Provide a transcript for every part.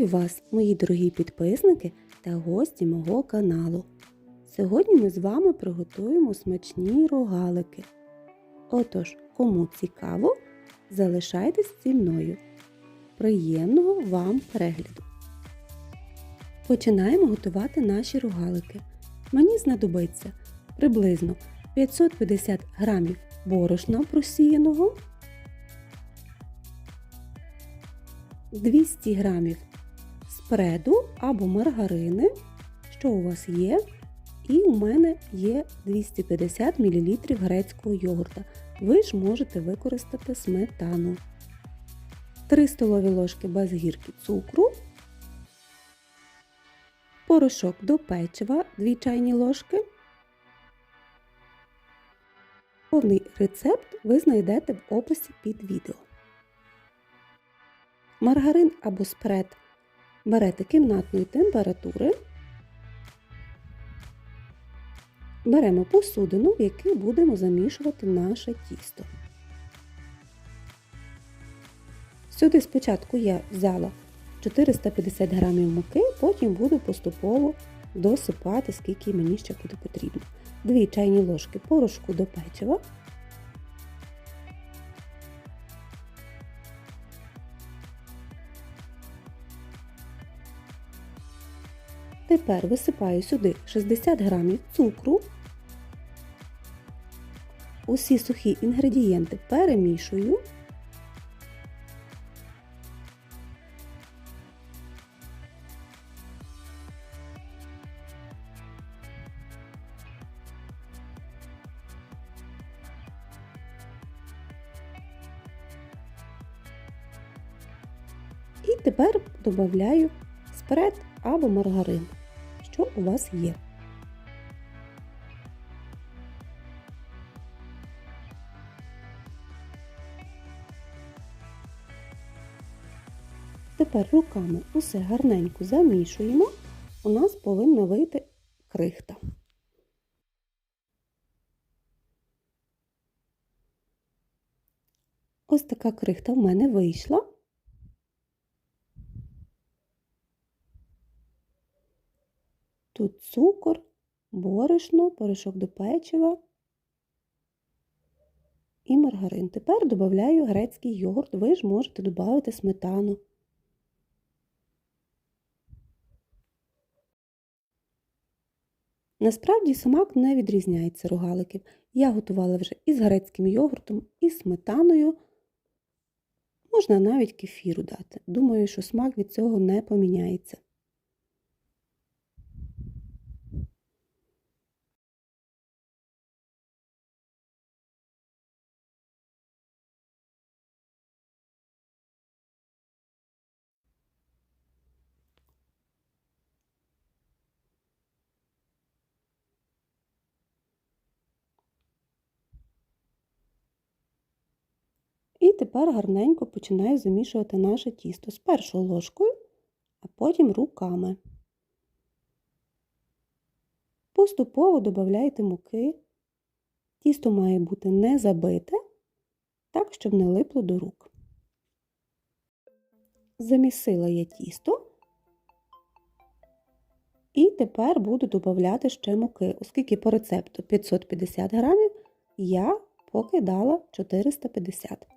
Вітаю вас, мої дорогі підписники та гості мого каналу. Сьогодні ми з вами приготуємо смачні рогалики. Отож, кому цікаво, залишайтесь зі мною. Приємного вам перегляду! Починаємо готувати наші рогалики. Мені знадобиться приблизно 550 грамів борошна просіяного, 200 грамів спреду або маргарини, що у вас є. І у мене є 250 мл грецького йогурта. Ви ж можете використати сметану. 3 столові ложки без гірки цукру, порошок до печива 2 чайні ложки. Повний рецепт ви знайдете в описі під відео. Маргарин або спред берете кімнатної температури. Беремо посудину, в якій будемо замішувати наше тісто. Сюди спочатку я взяла 450 грамів муки, потім буду поступово досипати, скільки мені ще буде потрібно. 2 чайні ложки порошку до печива. Тепер висипаю сюди 60 грамів цукру. Усі сухі інгредієнти перемішую. І тепер додаю спред або маргарин, що у вас є. Тепер руками усе гарненько замішуємо, у нас повинна вийти крихта. Ось така крихта в мене вийшла. Тут цукор, борошно, порошок до печива і маргарин. Тепер додаю грецький йогурт, ви ж можете додати сметану. Насправді смак не відрізняється рогаликів. Я готувала вже і з грецьким йогуртом, і з сметаною. Можна навіть кефіру дати. Думаю, що смак від цього не поміняється. Тепер гарненько починаю замішувати наше тісто спершу ложкою, а потім руками. Поступово додавайте муки. Тісто має бути не забите, так, щоб не липло до рук. Замісила я тісто. І тепер буду додавати ще муки, оскільки по рецепту 550 грамів я поки дала 450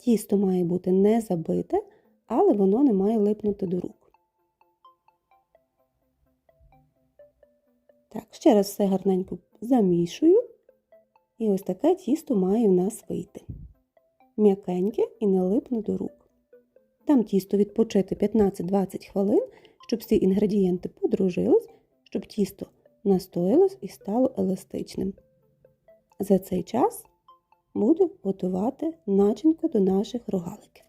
Тісто має бути не забите, але воно не має липнути до рук. Так, ще раз все гарненько замішую. І ось таке тісто має в нас вийти. М'якеньке і не липне до рук. Там тісто відпочити 15-20 хвилин, щоб всі інгредієнти подружились, щоб тісто настоїлось і стало еластичним. За цей час буду готувати начинку до наших рогаликів.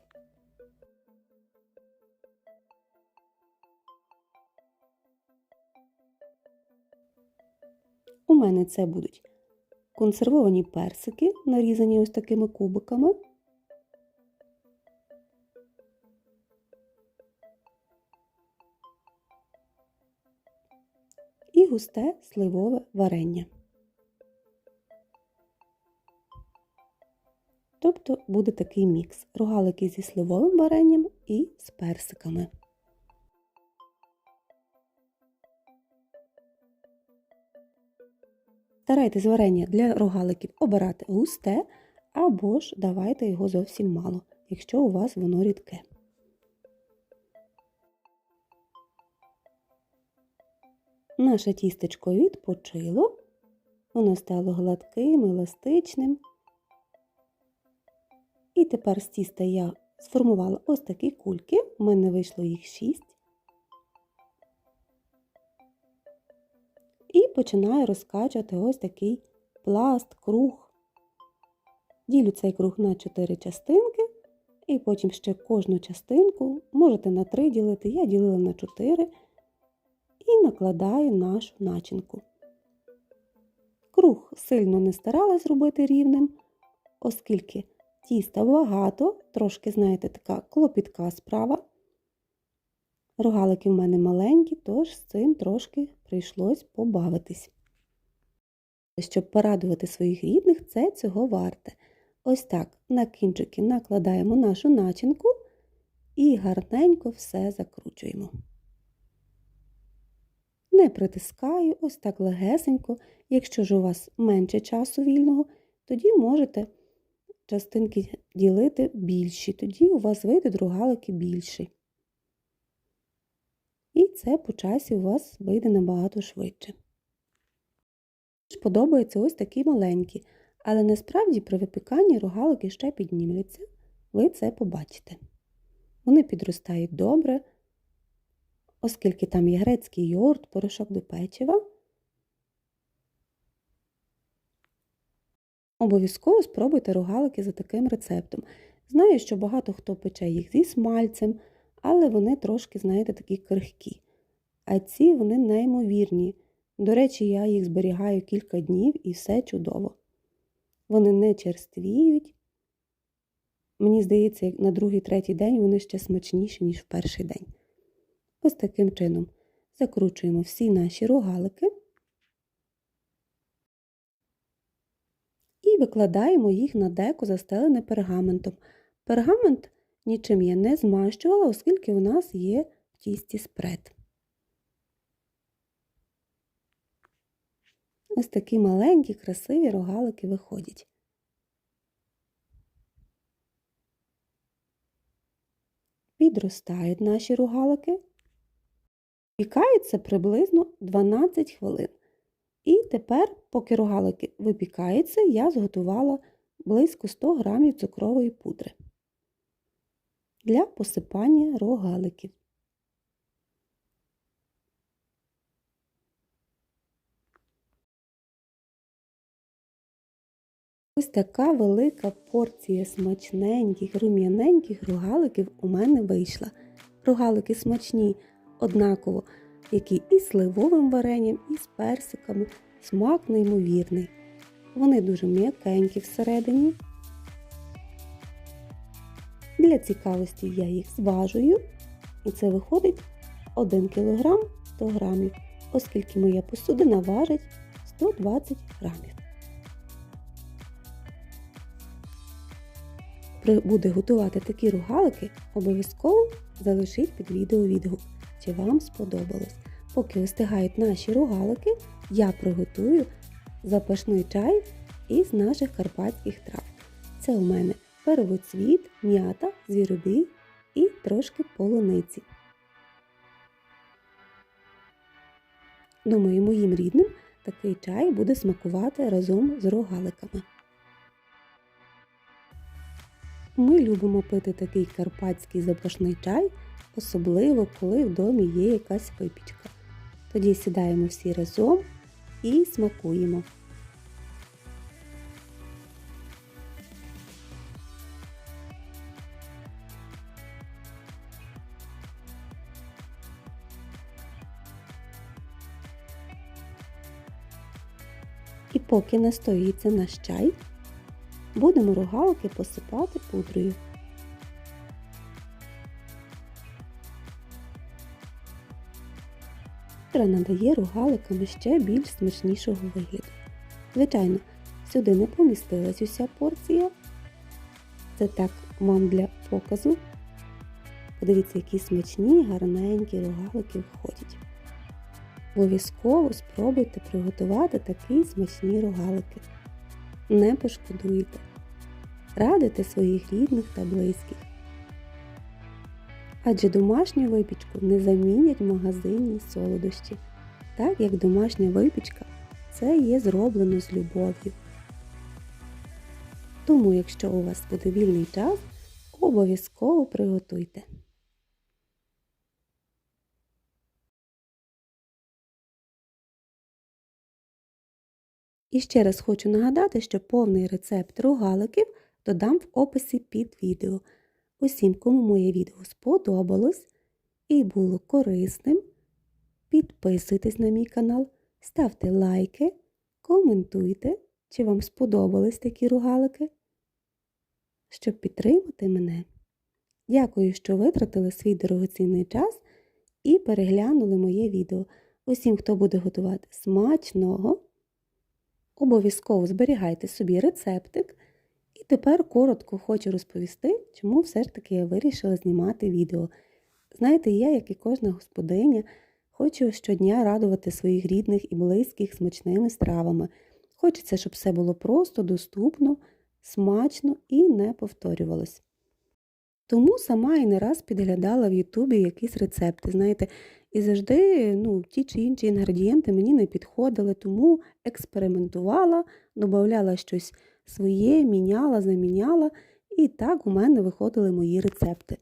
У мене це будуть консервовані персики, нарізані ось такими кубиками. І густе сливове варення. Тобто буде такий мікс: рогалики зі сливовим варенням і з персиками. Старайтесь варення для рогаликів обирати густе або ж давайте його зовсім мало, якщо у вас воно рідке. Наше тістечко відпочило. Воно стало гладким, еластичним. Тепер з тіста я сформувала ось такі кульки, у мене вийшло їх 6. І починаю розкачувати ось такий пласт, круг. Ділю цей круг на 4 частинки, і потім ще кожну частинку можете на 3 ділити, я ділила на 4 і накладаю нашу начинку. Круг сильно не старалась робити рівним, оскільки тіста багато, трошки, знаєте, така клопітка справа. Рогалики в мене маленькі, тож з цим трошки прийшлось побавитись. Щоб порадувати своїх рідних, це цього варте. Ось так на кінчики накладаємо нашу начинку і гарненько все закручуємо. Не притискаю, ось так легесенько. Якщо ж у вас менше часу вільного, тоді можете частинки ділити більші, тоді у вас вийдуть рогалики більші. І це по часі у вас вийде набагато швидше. Подобаються ось такі маленькі, але насправді при випіканні рогалики ще піднімляться, ви це побачите. Вони підростають добре, оскільки там є грецький йогурт, порошок до печива. Обов'язково спробуйте рогалики за таким рецептом. Знаю, що багато хто пече їх зі смальцем, але вони трошки, знаєте, такі крихкі. А ці вони неймовірні. До речі, я їх зберігаю кілька днів і все чудово. Вони не черствіють. Мені здається, як на другий-третій день вони ще смачніші, ніж в перший день. Ось таким чином закручуємо всі наші рогалики і викладаємо їх на деко, застелене пергаментом. Пергамент нічим я не змащувала, оскільки у нас є в тісті спред. Ось такі маленькі, красиві рогалики виходять. Підростають наші рогалики. Пікаються приблизно 12 хвилин. І тепер, поки рогалики випікаються, я зготувала близько 100 г цукрової пудри для посипання рогаликів. Ось така велика порція смачненьких, рум'яненьких рогаликів у мене вийшла. Рогалики смачні, однаково, які і з сливовим варенням, і з персиками. Смак неймовірний. Вони дуже м'якенькі всередині. Для цікавості я їх зважую, і це виходить 1 кг 100 г, оскільки моя посудина важить 120 грамів. буде готувати такі рогалики, обов'язково залишіть під відео відгук, чи вам сподобалось. Поки остигають наші рогалики, я приготую запашний чай із наших карпатських трав. Це у мене первоцвіт, м'ята, звіробій і трошки полуниці. Думаю, моїм рідним такий чай буде смакувати разом з рогаликами. Ми любимо пити такий карпатський запашний чай, особливо коли в домі є якась випічка. Тоді сідаємо всі разом і смакуємо. І поки настоїться наш чай, Будемо рогалки посипати пудрою. Пудра надає рогаликам ще більш смачнішого вигляду. Звичайно, сюди не помістилась уся порція. Це так вам для показу. Подивіться, які смачні, гарненькі рогалики входять. Обов'язково спробуйте приготувати такі смачні рогалики. Не пошкодуйте. Радите своїх рідних та близьких. Адже домашню випічку не замінять магазинні солодощі, так як домашня випічка це є зроблено з любов'ю. Тому, якщо у вас буде вільний час, обов'язково приготуйте. І ще раз хочу нагадати, що повний рецепт рогаликів додам в описі під відео. Усім, кому моє відео сподобалось і було корисним, підписуйтесь на мій канал, ставте лайки, коментуйте, чи вам сподобались такі рогалики, щоб підтримати мене. Дякую, що витратили свій дорогоцінний час і переглянули моє відео. Усім, хто буде готувати смачного, обов'язково зберігайте собі рецептик. І тепер коротко хочу розповісти, чому все ж таки я вирішила знімати відео. Знаєте, я, як і кожна господиня, хочу щодня радувати своїх рідних і близьких смачними стравами. Хочеться, щоб все було просто, доступно, смачно і не повторювалось. Тому сама і не раз підглядала в Ютубі якісь рецепти, знаєте, і завжди ну, ті чи інші інгредієнти мені не підходили, тому експериментувала, додавала щось своє, міняла, заміняла, і так у мене виходили мої рецепти.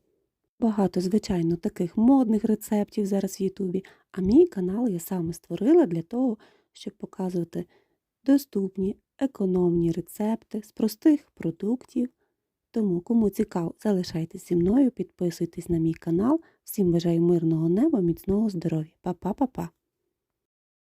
Багато, звичайно, таких модних рецептів зараз в Ютубі, а мій канал я саме створила для того, щоб показувати доступні, економні рецепти з простих продуктів. Тому, кому цікаво, залишайтесь зі мною, підписуйтесь на мій канал. Всім бажаю мирного неба, міцного здоров'я. Па-па-па-па!